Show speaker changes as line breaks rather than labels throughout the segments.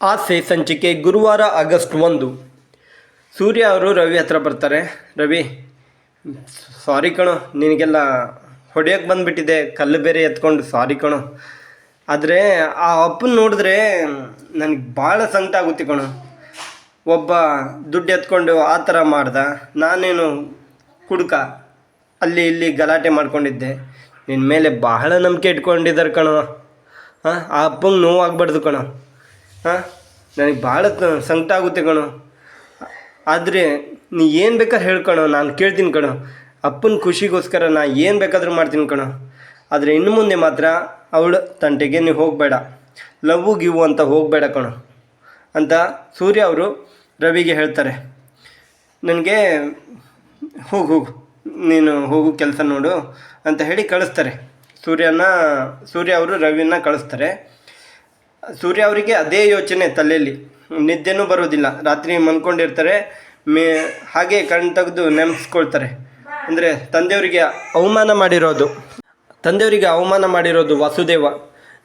ಆಸೆ ಸಂಚಿಕೆ ಗುರುವಾರ ಆಗಸ್ಟ್ ಒಂದು. ಸೂರ್ಯ ಅವರು ರವಿ ಹತ್ರ ಬರ್ತಾರೆ. ರವಿ ಸಾರಿ ಕಣೋ, ನಿನಗೆಲ್ಲ ಹೊಡೆಯೋಕೆ ಬಂದುಬಿಟ್ಟಿದೆ, ಕಲ್ಲು ಬೇರೆ ಎತ್ಕೊಂಡು ಸಾರಿ ಕಣೋ. ಆದರೆ ಆ ಅಪ್ಪನ ನೋಡಿದ್ರೆ ನನಗೆ ಭಾಳ ಸಂಕಟ ಆಗುತ್ತೆ ಕಣೋ. ಒಬ್ಬ ದುಡ್ಡು ಎತ್ಕೊಂಡು ಆ ಥರ ಮಾಡ್ದ. ನಾನೇನು ಕುಡುಕ, ಅಲ್ಲಿ ಇಲ್ಲಿ ಗಲಾಟೆ ಮಾಡ್ಕೊಂಡಿದ್ದೆ. ನಿನ್ನ ಮೇಲೆ ಬಹಳ ನಂಬಿಕೆ ಇಟ್ಕೊಂಡಿದ್ದಾರೆ ಕಣೋ. ಹಾಂ ಆ ಅಪ್ಪಂಗೆ ನೋವಾಗಬಾರ್ದು ಕಣೋ. ಹಾಂ? ನನಗೆ ಭಾಳ ಸಂಕಟ ಆಗುತ್ತೆ ಕಣೋ. ಆದರೆ ನೀ ಏನು ಬೇಕಾದ್ರೆ ಹೇಳ್ಕಣೋ ನಾನು ಕೇಳ್ತೀನಿ ಕಣೋ. ಅಪ್ಪನ ಖುಷಿಗೋಸ್ಕರ ನಾ ಏನು ಬೇಕಾದರೂ ಮಾಡ್ತೀನಿ ಕಣೋ. ಆದರೆ ಇನ್ನು ಮುಂದೆ ಮಾತ್ರ ಅವಳ ತಂಟೆಗೆ ನೀವು ಹೋಗಬೇಡ. ಲವ್ವು ಗಿವು ಅಂತ ಹೋಗಬೇಡ ಕಣೋ. ಅಂತ ಸೂರ್ಯ ಅವರು ರವಿಗೆ ಹೇಳ್ತಾರೆ. ನನಗೆ ಹೋಗು ಹೋಗು. ನೀನು ಹೋಗು ಕೆಲಸ ನೋಡು ಅಂತ ಹೇಳಿ ಕಳಿಸ್ತಾರೆ. ಸೂರ್ಯನ, ಸೂರ್ಯ ಅವರು ರವಿನ ಕಳಿಸ್ತಾರೆ. ಸೂರ್ಯ ಅವರಿಗೆ ಅದೇ ಯೋಚನೆ ತಲೆಯಲ್ಲಿ. ನಿದ್ದೆನೂ ಬರೋದಿಲ್ಲ ರಾತ್ರಿ ಮನ್ಕೊಂಡಿರ್ತಾರೆ. ಮೇ, ಹಾಗೆ ಕಣ್ಣು ತೆಗೆದು ನೆನೆಸ್ಕೊಳ್ತಾರೆ. ಅಂದರೆ ತಂದೆಯವರಿಗೆ ಅವಮಾನ ಮಾಡಿರೋದು. ತಂದೆಯವರಿಗೆ ಅವಮಾನ ಮಾಡಿರೋದು ವಾಸುದೇವ.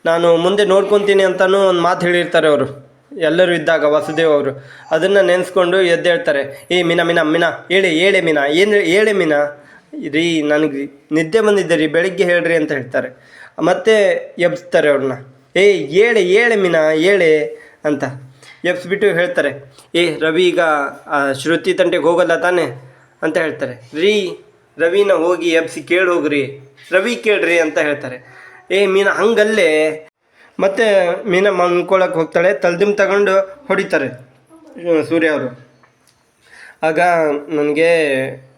ನಾನು ಮುಂದೆ ನೋಡ್ಕೊತೀನಿ ಅಂತಲೂ ಒಂದು ಮಾತು ಹೇಳಿರ್ತಾರೆ ಅವರು. ಎಲ್ಲರೂ ಇದ್ದಾಗ ವಸುದೇವ ಅವರು. ಅದನ್ನು ನೆನೆಸ್ಕೊಂಡು ಎದ್ದೇಳ್ತಾರೆ ಏ ಮೀನಾ ಮೀನಾ ಮೀನಾ, ಹೇಳಿ ಹೇಳಿ ಮೀನಾ, ಏನು ಹೇಳಿ ಮೀನಾ. ರೀ, ನನಗೆ ನಿದ್ದೆ ಬಂದಿದ್ದೆ ರೀ, ಬೆಳಿಗ್ಗೆ ಹೇಳ್ರಿ ಅಂತ ಹೇಳ್ತಾರೆ. ಮತ್ತೆ ಎಬ್ಸ್ತಾರೆ ಅವ್ರನ್ನ. ಏ, ಏಳೆ ಏಳೆ ಮೀನಾ, ಏಳೆ ಅಂತ. ಎಬ್ಸ್ಬಿಟ್ಟು ಹೇಳ್ತಾರೆ. ಏ, ರವಿ ಈಗ ಶ್ರುತಿ ತಂಟೆಗೆ ಹೋಗಲ್ಲ ತಾನೆ ಅಂತ ಹೇಳ್ತಾರೆ. ರೀ, ರವಿನ ಹೋಗಿ ಎಬ್ಸಿ ಕೇಳಿ ಹೋಗ್ರಿ. ರವಿ ಕೇಳ್ರಿ ಅಂತ ಹೇಳ್ತಾರೆ. ಏ, ಮೀನಾ ಹಂಗಲ್ಲೇ. ಮತ್ತೆ ಮೀನ ಮನ್ಕೊಳಕ್ಕೆ ಹೋಗ್ತಾಳೆ, ತಲ್ದಿಮ್ ತಗೊಂಡು ಹೊಡಿತಾರೆ ಸೂರ್ಯ ಅವರು. ಆಗ ನನಗೆ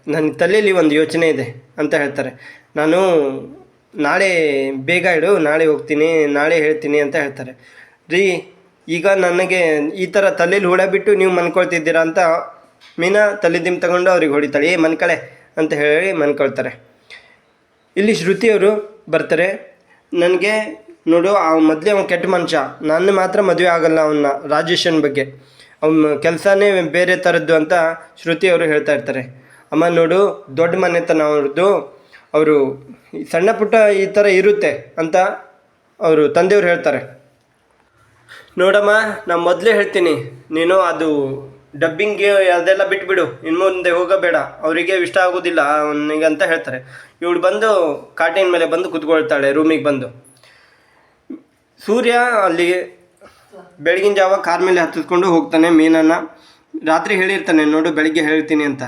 ನನ್ನ ತಲೆಯಲ್ಲಿ ಒಂದು ಯೋಚನೆ ಇದೆ ಅಂತ ಹೇಳ್ತಾರೆ. ನಾನು ನಾಳೆ ಬೇಗ ಇಡು, ನಾಳೆ ಹೋಗ್ತೀನಿ, ನಾಳೆ ಹೇಳ್ತೀನಿ ಅಂತ ಹೇಳ್ತಾರೆ. ರೀ, ಈಗ ನನಗೆ ಈ ಥರ ತಲೆಯಲ್ಲಿ ಹುಳ ಬಿಟ್ಟು ನೀವು ಮನ್ಕೊಳ್ತಿದ್ದೀರಾ ಅಂತ ಮೀನಾ ತಲೆದಿಮ್ ತಗೊಂಡು ಅವ್ರಿಗೆ ಹೊಡಿತಾಳೆ, ಏ, ಮನ್ಕಳೆ ಅಂತ ಹೇಳಿ ಮನ್ಕೊಳ್ತಾರೆ. ಇಲ್ಲಿ ಶ್ರುತಿಯವರು ಬರ್ತಾರೆ. ನನಗೆ ನೋಡು ಅವ ಮೊದಲೇ ಅವನು ಕೆಟ್ಟ ಮನುಷ್ಯ ನನ್ನ ಮಾತ್ರ ಮದುವೆ ಆಗಲ್ಲ ಅವನ್ನ ರಾಜೇಶನ್ ಬಗ್ಗೆ. ಅವನ ಕೆಲಸನೇ ಬೇರೆ ಥರದ್ದು ಅಂತ ಶ್ರುತಿಯವರು ಹೇಳ್ತಾ ಇರ್ತಾರೆ. ಅಮ್ಮ ನೋಡು, ದೊಡ್ಡ ಮನೆತನ ಅವ್ರದ್ದು ಅವರು ಸಣ್ಣ ಪುಟ್ಟ ಈ ಥರ ಇರುತ್ತೆ ಅಂತ ಅವರು ತಂದೆಯವ್ರು ಹೇಳ್ತಾರೆ. ನೋಡಮ್ಮ, ನಾನು ಮೊದಲೇ ಹೇಳ್ತೀನಿ, ನೀನು ಅದು ಡಬ್ಬಿಂಗ್ಗೆ ಅದೆಲ್ಲ ಬಿಟ್ಬಿಡು ಇನ್ನು ಮುಂದೆ ಹೋಗಬೇಡ, ಅವರಿಗೆ ಇಷ್ಟ ಆಗೋದಿಲ್ಲ ಅವನಿಗೆ ಅಂತ ಹೇಳ್ತಾರೆ. ಇವಳು ಬಂದು ಕಾಟಿನ ಮೇಲೆ ಬಂದು ಕುತ್ಕೊಳ್ತಾಳೆ ರೂಮಿಗೆ ಬಂದು. ಸೂರ್ಯ ಅಲ್ಲಿ ಬೆಳಗಿನ ಜಾವ ಕಾರ್ ಮೇಲೆ ಹತ್ತಿಸ್ಕೊಂಡು ಹೋಗ್ತಾನೆ ಮೀನನ್ನು. ರಾತ್ರಿ ಹೇಳಿರ್ತಾನೆ, ನೋಡು, ಬೆಳಿಗ್ಗೆ ಹೇಳ್ತೀನಿ ಅಂತ.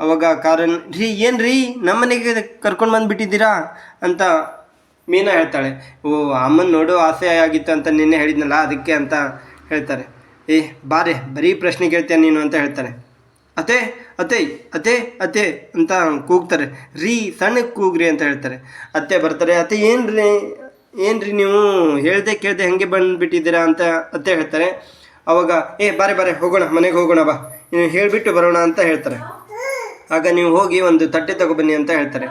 ಅವಾಗ ಕಾರನ್, ರೀ ಏನು ರೀ ನಮ್ಮನೆಗೆ ಕರ್ಕೊಂಡು ಬಂದುಬಿಟ್ಟಿದ್ದೀರಾ? ಅಂತ ಮೀನಾ ಹೇಳ್ತಾಳೆ. ಓ, ಅಮ್ಮನ ನೋಡು ಆಸೆ ಆಗಿತ್ತು ಅಂತ ನಿನ್ನೆ ಹೇಳಿದ್ನಲ್ಲ, ಅದಕ್ಕೆ ಅಂತ ಹೇಳ್ತಾರೆ. ಏ, ಬಾರೆ, ಬರೀ ಪ್ರಶ್ನೆ ಕೇಳ್ತೀಯ ನೀನು? ಅಂತ ಹೇಳ್ತಾರೆ. ಅತೆ ಅತೆ ಅತೆ ಅತೆ ಅಂತ ಕೂಗ್ತಾರೆ. ರೀ ಸಣ್ಣಗೆ ಕೂಗ್ರಿ ಅಂತ ಹೇಳ್ತಾರೆ. ಅತ್ತೆ ಬರ್ತಾರೆ, ಅತ್ತೆ, ಏನ್ರಿ? ಏನ್ರಿ ನೀವು? ಹೇಳ್ದೆ ಕೇಳ್ದೆ ಹೆಂಗೆ ಬಂದುಬಿಟ್ಟಿದ್ದೀರಾ? ಅಂತ ಅತ್ತೆ ಹೇಳ್ತಾರೆ. ಅವಾಗ, ಏ, ಬಾರೆ ಬಾರೆ, ಹೋಗೋಣ, ಮನೆಗೆ ಹೋಗೋಣ ಬಾ. ನೀನು ಹೇಳಿಬಿಟ್ಟು ಬರೋಣ, ಅಂತ ಹೇಳ್ತಾರೆ. ಆಗ ನೀವು ಹೋಗಿ ಒಂದು ತಟ್ಟೆ ತಗೊಬನ್ನಿ ಅಂತ ಹೇಳ್ತಾರೆ.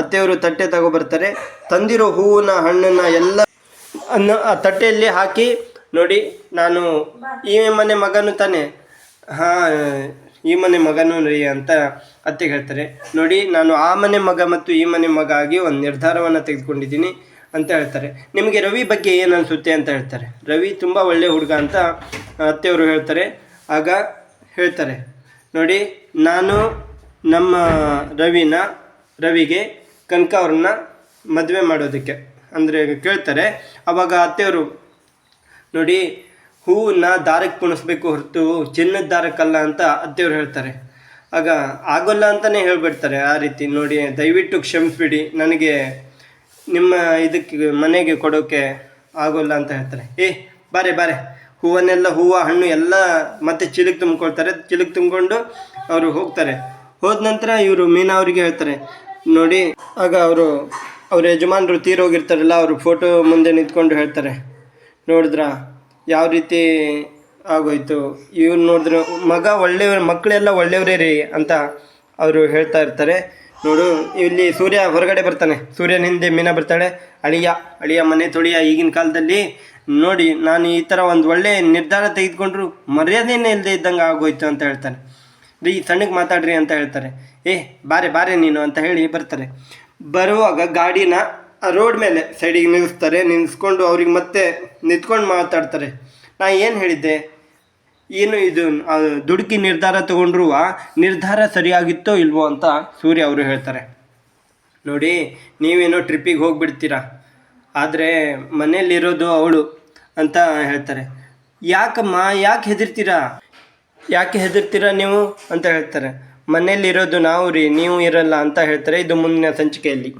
ಅತ್ತೆಯವರು ತಟ್ಟೆ ತಗೊಬರ್ತಾರೆ ತಂದಿರೋ ಹೂವಿನ ಹಣ್ಣನ್ನು ಎಲ್ಲ ಅನ್ನ, ಆ ತಟ್ಟೆಯಲ್ಲಿ ಹಾಕಿ ನೋಡಿ, ನಾನು ಈ ಮನೆ ಮಗನು ತಾನೆ. ಹಾಂ, ಈ ಮನೆ ಮಗನು ರೀ ಅಂತ ಅತ್ತೆ ಹೇಳ್ತಾರೆ. ನೋಡಿ, ನಾನು ಆ ಮನೆ ಮಗ ಮತ್ತು ಈ ಮನೆ ಮಗ ಆಗಿ ಒಂದು ನಿರ್ಧಾರವನ್ನು ತೆಗೆದುಕೊಂಡಿದ್ದೀನಿ ಅಂತ ಹೇಳ್ತಾರೆ. ನಿಮಗೆ ರವಿ ಬಗ್ಗೆ ಏನು ಅನಿಸುತ್ತೆ ಅಂತ ಹೇಳ್ತಾರೆ. ರವಿ ತುಂಬ ಒಳ್ಳೆಯ ಹುಡುಗ ಅಂತ ಅತ್ತೆಯವರು ಹೇಳ್ತಾರೆ. ಆಗ ಹೇಳ್ತಾರೆ. ನೋಡಿ, ನಾನು ನಮ್ಮ ರವಿನ, ರವಿಗೆ ಕನಕ ಅವ್ರನ್ನ ಮದುವೆ ಮಾಡೋದಕ್ಕೆ. ಅಂದರೆ ಕೇಳ್ತಾರೆ, ಅವಾಗ ಅತ್ತೆಯವರು ನೋಡಿ, ಹೂವನ್ನ ದಾರಕ್ಕೆ ಪುಣಿಸ್ಬೇಕು ಹೊರತು ಚಿನ್ನದ ದಾರಕ್ಕಲ್ಲ ಅಂತ ಅತ್ತೆಯವರು ಹೇಳ್ತಾರೆ. ಆಗ ಆಗೋಲ್ಲ ಅಂತಲೇ ಹೇಳ್ಬಿಡ್ತಾರೆ ಆ ರೀತಿ. ನೋಡಿ, ದಯವಿಟ್ಟು ಕ್ಷಮಿಸ್ಬಿಡಿ, ನನಗೆ ನಿಮ್ಮ ಇದಕ್ಕೆ, ಮನೆಗೆ ಕೊಡೋಕ್ಕೆ ಆಗೋಲ್ಲ ಅಂತ ಹೇಳ್ತಾರೆ. ಏ, ಬಾರೆ ಬಾರೆ. ಹೂವನ್ನೆಲ್ಲ, ಹೂವು, ಹಣ್ಣು ಎಲ್ಲ ಮತ್ತೆ ಚಿಲುಕ್ ತುಂಬ್ಕೊಳ್ತಾರೆ. ಚಿಲುಕ್ ತುಂಬಿಕೊಂಡು ಅವರು ಹೋಗ್ತಾರೆ. ಹೋದ ನಂತರ ಇವರು ಮೀನಾ ಅವರಿಗೆ ಹೇಳ್ತಾರೆ, ನೋಡಿ, ಆಗ ಅವರು, ಅವ್ರ ಯಜಮಾನರು ತೀರೋಗಿರ್ತಾರಲ್ಲ ಅವರು ಫೋಟೋ ಮುಂದೆ ನಿಂತ್ಕೊಂಡು ಹೇಳ್ತಾರೆ. ನೋಡಿದ್ರ? ಯಾವ ರೀತಿ ಆಗೋಯ್ತು? ಇವ್ರು ನೋಡಿದ್ರು, ಮಗ ಒಳ್ಳೆಯವ್ರ ಮಕ್ಕಳೆಲ್ಲ ಒಳ್ಳೆಯವರೇ ರೀ ಅಂತ ಅವರು ಹೇಳ್ತಾ ಇರ್ತಾರೆ. ನೋಡು, ಇಲ್ಲಿ ಸೂರ್ಯ ಹೊರಗಡೆ ಬರ್ತಾನೆ. ಸೂರ್ಯನ ಹಿಂದೆ ಮೀನ ಬರ್ತಾಳೆ. ಅಳಿಯ ಅಳಿಯ ಮನೆ ತೊಳಿಯ ಈಗಿನ ಕಾಲದಲ್ಲಿ. ನೋಡಿ, ನಾನು ಈ ಥರ ಒಂದು ಒಳ್ಳೆಯ ನಿರ್ಧಾರ ತೆಗೆದುಕೊಂಡ್ರು, ಮರ್ಯಾದೆನೇ ಇಲ್ಲದೆ ಇದ್ದಂಗೆ ಆಗೋಯ್ತು ಅಂತ ಹೇಳ್ತಾನೆ. ರೀ ಸಣ್ಣಗೆ ಮಾತಾಡ್ರಿ ಅಂತ ಹೇಳ್ತಾರೆ. ಏ, ಬಾರೆ ಬಾರೆ ನೀನು ಅಂತ ಹೇಳಿ ಬರ್ತಾರೆ. ಬರುವಾಗ ಗಾಡಿನ ರೋಡ್ ಮೇಲೆ ಸೈಡಿಗೆ ನಿಲ್ಲಿಸ್ತಾರೆ ನಿಲ್ಲಿಸ್ಕೊಂಡು ಅವ್ರಿಗೆ ಮತ್ತೆ ನಿಂತ್ಕೊಂಡು ಮಾತಾಡ್ತಾರೆ. ನಾ ಏನು ಹೇಳಿದ್ದೆ? ಏನು ಇದು ದುಡುಕಿ ನಿರ್ಧಾರ ತಗೊಂಡ್ರುವ ನಿರ್ಧಾರ ಸರಿಯಾಗಿತ್ತೋ ಇಲ್ವೋ ಅಂತ ಸೂರ್ಯ ಅವರು ಹೇಳ್ತಾರೆ. ನೋಡಿ, ನೀವೇನೋ ಟ್ರಿಪ್ಪಿಗೆ ಹೋಗಿಬಿಡ್ತೀರಾ? ಆದರೆ ಮನೇಲಿರೋದು ಅವಳು ಅಂತ ಹೇಳ್ತಾರೆ. ಯಾಕಮ್ಮ, ಯಾಕೆ ಹೆದರ್ತೀರಾ? ಯಾಕೆ ಹೆದರ್ತೀರಾ ನೀವು ಅಂತ ಹೇಳ್ತಾರೆ. ಮನೆಯಲ್ಲಿರೋದು ನಾವು ರೀ, ನೀವು ಇರಲ್ಲ ಅಂತ ಹೇಳ್ತಾರೆ. ಇದು ಮುಂದಿನ ಸಂಚಿಕೆಯಲ್ಲಿ.